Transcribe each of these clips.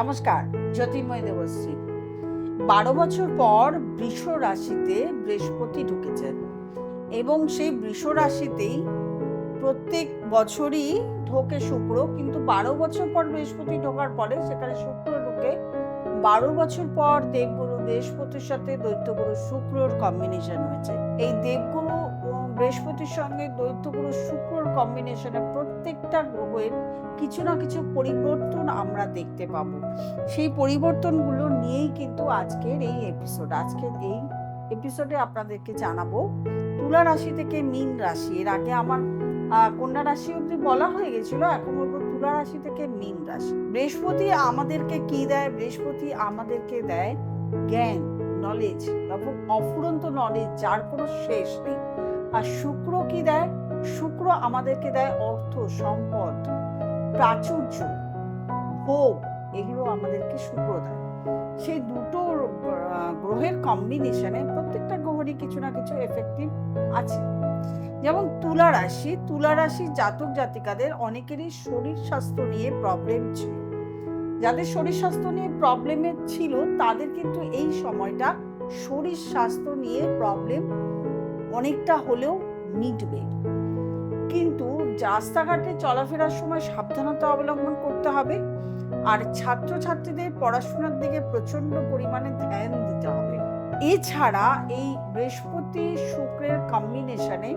নমস্কার, জ্যোতির্ময় দেবশ্রী। বারো বছর পর বৃষ রাশিতে বৃহস্পতি ঢুকেছেন এবং সেই বৃষ রাশিতেই প্রত্যেক বছরই ঢোকে শুক্র, কিন্তু বারো বছর পর বৃহস্পতি ঢোকার পরে সেখানে শুক্র ঢুকে। বারো বছর পর দেবগুরু বৃহস্পতির সাথে দৈত্যগুরু শুক্রর কম্বিনেশন হয়েছে। এই দেবগুরু বৃহস্পতির সঙ্গে দৈত্যগুরু শুক্রর কম্বিনেশনে প্রত্যেকটা গ্রহের কিছু না কিছু পরিবর্তন আমরা দেখতে পাবো। সেই পরিবর্তনগুলো নিয়েই কিন্তু আজকের এই এপিসোড আজকের এই এপিসোডে আপনাদেরকে জানাব, তুলা রাশি থেকে মীন রাশি। এর আগে আমার কন্যা রাশি অব্দি বলা হয়ে গেছিল, এখন বলব তুলা রাশি থেকে মীন রাশি। বৃহস্পতি আমাদেরকে কি দেয়? বৃহস্পতি আমাদেরকে দেয় জ্ঞান নলেজ এবং অফুরন্ত নলেজ যার কোনো শেষ নেই। আর শুক্র কি দেয়? শুক্র আমাদেরকে দেয় অর্থ, সম্পদ, প্রাচুর্য, ভোগ, এগুলো আমাদেরকে শুক্র দেয়। সেই দুটো গ্রহের কম্বিনেশনে প্রত্যেকটা গ্রহেরই কিছু না কিছু এফেক্টিভ আছে। যেমন তুলা রাশি তুলা রাশি জাতক জাতিকাদের অনেকেরই শরীর স্বাস্থ্য নিয়ে প্রবলেম ছিল। যাদের শরীর স্বাস্থ্য নিয়ে প্রবলেমের ছিল, তাদের কিন্তু এই সময়টা শরীর স্বাস্থ্য নিয়ে প্রবলেম অনেকটা হলেও মিটবে। কিন্তু রাস্তাঘাটে চলাফেরার সময় সাবধানতা অবলম্বন করতে হবে আর ছাত্রছাত্রীদের পড়াশোনার দিকে প্রচণ্ড পরিমাণে ধ্যান দিতে হবে। এছাড়া এই বৃহস্পতি শুক্রের কম্বিনেশনে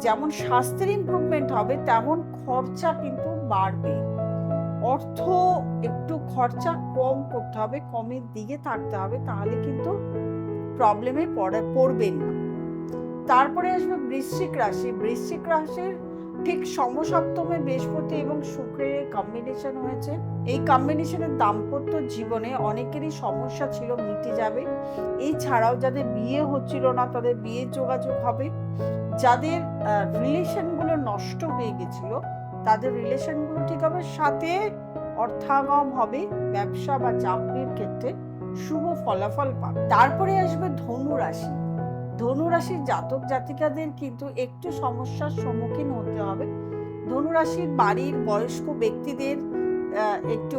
যেমন স্বাস্থ্যের ইমপ্রুভমেন্ট হবে, তেমন খরচা কিন্তু বাড়বে। অর্থ একটু খরচা কম করতে হবে, কমের দিকে থাকতে হবে, তাহলে কিন্তু প্রবলেমে পড়ে, পড়বেন না। তারপরে আসবে বৃশ্চিক রাশি। বৃশ্চিক রাশির ঠিক সমসপ্তমে বৃহস্পতি এবং শুক্রের কম্বিনেশন হয়েছে। এই কম্বিনেশনের দাম্পত্য জীবনে অনেকেরই সমস্যা ছিল, মিটে যাবে। এছাড়াও যাদের বিয়ে হচ্ছিল না, তাদের বিয়ের যোগাযোগ হবে। যাদের রিলেশনগুলো নষ্ট হয়ে গেছিল, তাদের রিলেশনগুলো ঠিক হবে। সাথে অর্থাগম হবে ব্যবসা বা চাকরির ক্ষেত্রে। শুভ ফলাফল পাবে। তারপরে আসবে ধনু রাশি। ধনুরাশির জাতক জাতিকাদের কিন্তু একটু সমস্যার সম্মুখীন হতে হবে। ধনুরাশির বাড়ির বয়স্ক ব্যক্তিদের একটু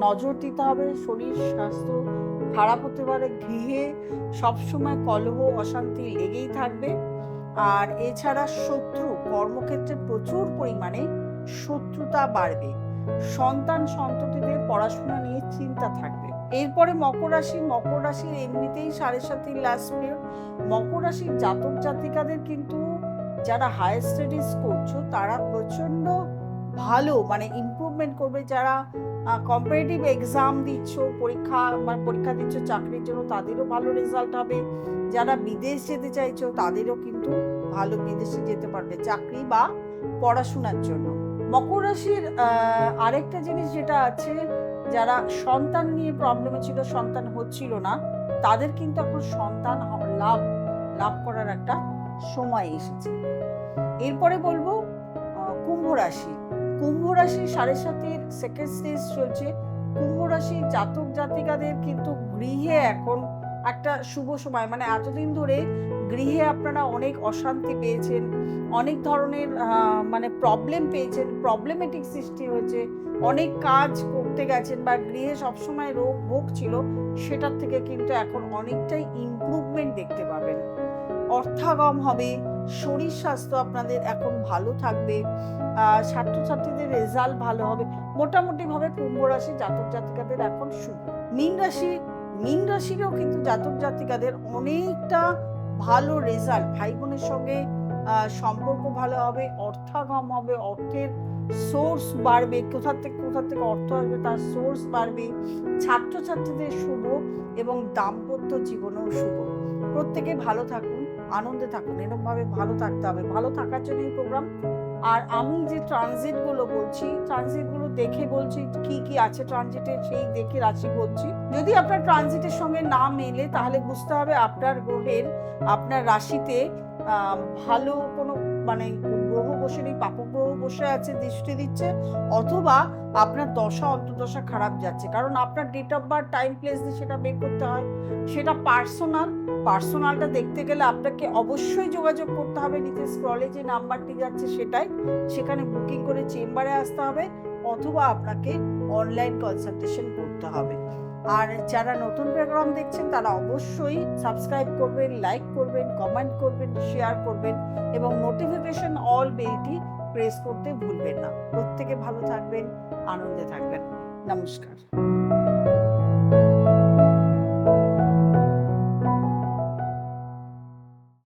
নজর দিতে হবে। শরীর, স্বাস্থ্য খারাপ হতে পারে, গৃহে সবসময় কলহ, অশান্তি লেগেই থাকবে। আর এছাড়া শত্রু, কর্মক্ষেত্রে প্রচুর পরিমাণে শত্রুতা বাড়বে। সন্তান সন্ততিদের পড়াশোনা নিয়ে চিন্তা থাকবে। এরপরে মকর রাশি, মকর রাশির এমনিতেই সাড়ে সাতির লাস্ট পিরিয়ড মকর রাশির জাতক জাতিকাদের কিন্তু যারা হায়ার স্টাডিজ করছ, তারা প্রচণ্ড ভালো মানে ইমপ্রুভমেন্ট করবে। যারা কম্পারেটিভ এক্সাম দিচ্ছ, পরীক্ষা মানে পরীক্ষা দিচ্ছ চাকরির জন্য, তাদেরও ভালো রেজাল্ট হবে। যারা বিদেশ যেতে চাইছো, তাদেরও কিন্তু ভালো বিদেশে যেতে পারবে চাকরি বা পড়াশোনার জন্য। মকর রাশির আরেকটা জিনিস যেটা আছে যারা সন্তান নিয়ে প্রবলেমে ছিল, সন্তান হচ্ছিল না, তাদের কিন্তু এখন সন্তান লাভ লাভ করার একটা সময় এসেছে। এরপরে বলব কুম্ভ রাশি। কুম্ভ রাশি সাড়ে সাতের সেকেন্ড স্টেজ চলছে। কুম্ভ রাশি জাতক জাতিকাদের কিন্তু গৃহে এখন একটা শুভ সময়। মানে এতদিন ধরে গৃহে আপনারা অনেক অশান্তি পেয়েছেন, অনেক ধরনের মানে প্রবলেম পেয়েছেন প্রবলেমেটিক সৃষ্টি হয়েছে, অনেক কাজ করতে গেছেন বা গৃহে সবসময় রোগ ভোগ ছিল, সেটার থেকে কিন্তু এখন অনেকটাই ইমপ্রুভমেন্ট দেখতে পাবেন। অর্থাগম হবে, শরীর স্বাস্থ্য আপনাদের এখন ভালো থাকবে ছাত্রছাত্রীদের রেজাল্ট ভালো হবে। মোটামুটিভাবে কুম্ভ রাশি জাতক জাতিকাদের এখন শুভ মীন রাশি, মীন রাশিরও কিন্তু জাতক জাতিকাদের অনেকটা ভালো রেজাল্ট ভাই বোনের সঙ্গে সম্পর্ক ভালো হবে, অর্থাগম হবে, অর্থের সোর্স বাড়বে, কোথা থেকে কোথা থেকে অর্থ আসবে, তার সোর্স বাড়বে, ছাত্রছাত্রীদের শুভ এবং দাম্পত্য জীবনেও শুভ। প্রত্যেকে ভালো থাকুন, আনন্দে থাকুন, এরকমভাবে ভালো থাকতে হবে। ভালো থাকার জন্য এই প্রোগ্রাম আর আমি যে ট্রানজিটগুলো বলছি ট্রানজিটগুলো দেখে বলছি কি কি আছে ট্রানজিটে সেই দেখে রাশি বলছি। যদি আপনার ট্রানজিটের সঙ্গে না মেলে, তাহলে বুঝতে হবে আপনার গ্রহের, আপনার রাশিতে ভালো কোনো মানে গ্রহ বসে নেই, পাপগ্রহ বসে আছে, দৃষ্টি দিচ্ছে, অথবা আপনার দশা, অন্তর্দশা খারাপ যাচ্ছে। কারণ আপনার date of birth time place দিয়ে সেটা বের করতে হয়। সেটা পার্সোনাল পার্সোনালটা দেখতে গেলে আপনাকে অবশ্যই যোগাযোগ করতে হবে, নিচে স্ক্রলে যে নাম্বারটি যাচ্ছে সেটাই। সেখানে বুকিং করে চেম্বারে আসতে হবে, অথবা আপনাকে অনলাইন কনসালটেশন করতে হবে। আর যারা নতুন প্রোগ্রাম দেখছেন, তারা অবশ্যই সাবস্ক্রাইব করবেন লাইক করবেন কমেন্ট করবেন শেয়ার করবেন এবং নোটিফিকেশন অল বেলটি প্রেস করতে ভুলবেন না। প্রত্যেকে ভালো থাকবেন, আনন্দে থাকবেন। নমস্কার।